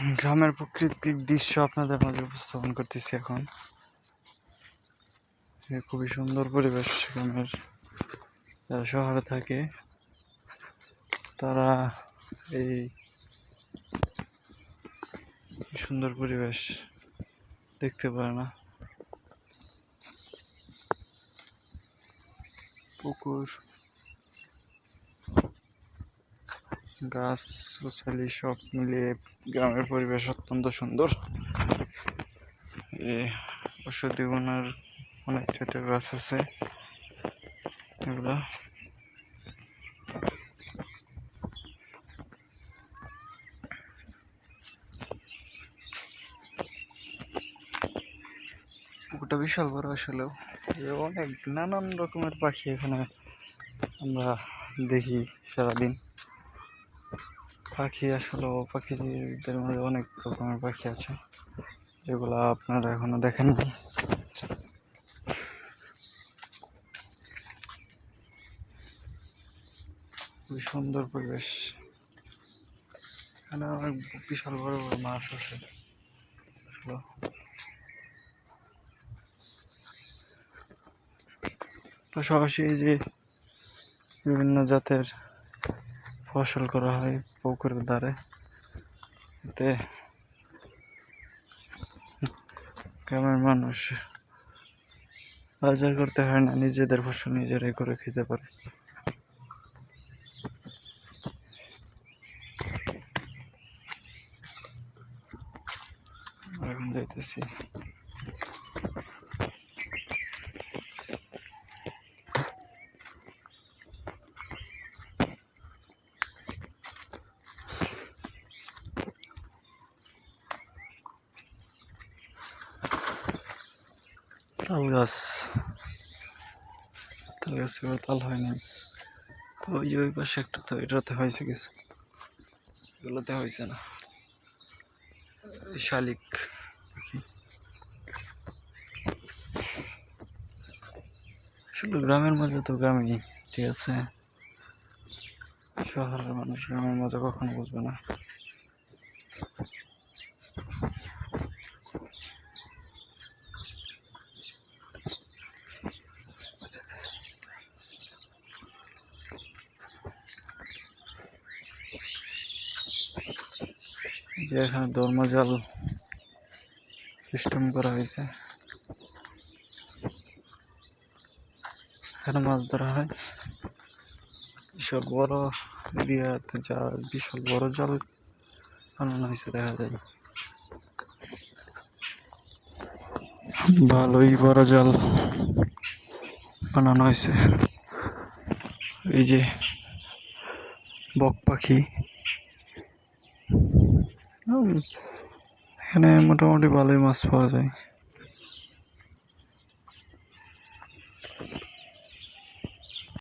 গ্রামের প্রাকৃতিক দৃশ্য আপনাদের মাঝে উপস্থাপন করতেছি এখন। খুবই সুন্দর পরিবেশ গ্রামের যারা শহরে থাকে, তারা এই সুন্দর পরিবেশ দেখতে পারে না। পুকুর গাছ গোছালি সব মিলিয়ে গ্রামের পরিবেশ অত্যন্ত সুন্দর। ঔষধি গুণের অনেক জাতীয় গাছ আছে। এগুলো। পুকুরটা বিশাল বড় আসলেও। অনেক নানান রকমের পাখি এখানে আমরা দেখি সারাদিন। পাখি আসলে পাখিদের মধ্যে অনেক রকমের পাখি আছে, যেগুলো আপনারা এখনও দেখেননি খুবই সুন্দর পরিবেশ। এখানে অনেক বিশাল বড় বড় মাছ আছে। পাশাপাশি এই যে বিভিন্ন জাতের ফসল করা হয় পুকুরের ধারে। এতে গ্রামের মানুষ বাজার করতে হয় না, নিজেদের ফসল নিজেরাই করে খেতে পারে। এখন যাইতেছি। তাল গাছ। তাল গাছ এবার তাল হয়নি। তো ওই যে ওই পাশে একটা তো এটাতে হয়েছে কিছু। এগুলোতে হয়েছে না। শালিক। আসলে গ্রামের মজা তো গ্রামেই, ঠিক আছে? শহরের মানুষ গ্রামের মজা কখনো বুঝবে না। যে এখানে ধর্মজাল সিস্টেম করা হয়েছে। এখানে মাছ ধরা হয়। বিশাল বড় এরিয়াতে যা বিশাল বড় জাল বানানো হয়েছে দেখা যায়। ভালোই বড় জাল বানানো হয়েছে। এই যে বক পাখি এখানে মোটামুটি ভালোই মাছ পাওয়া যায়।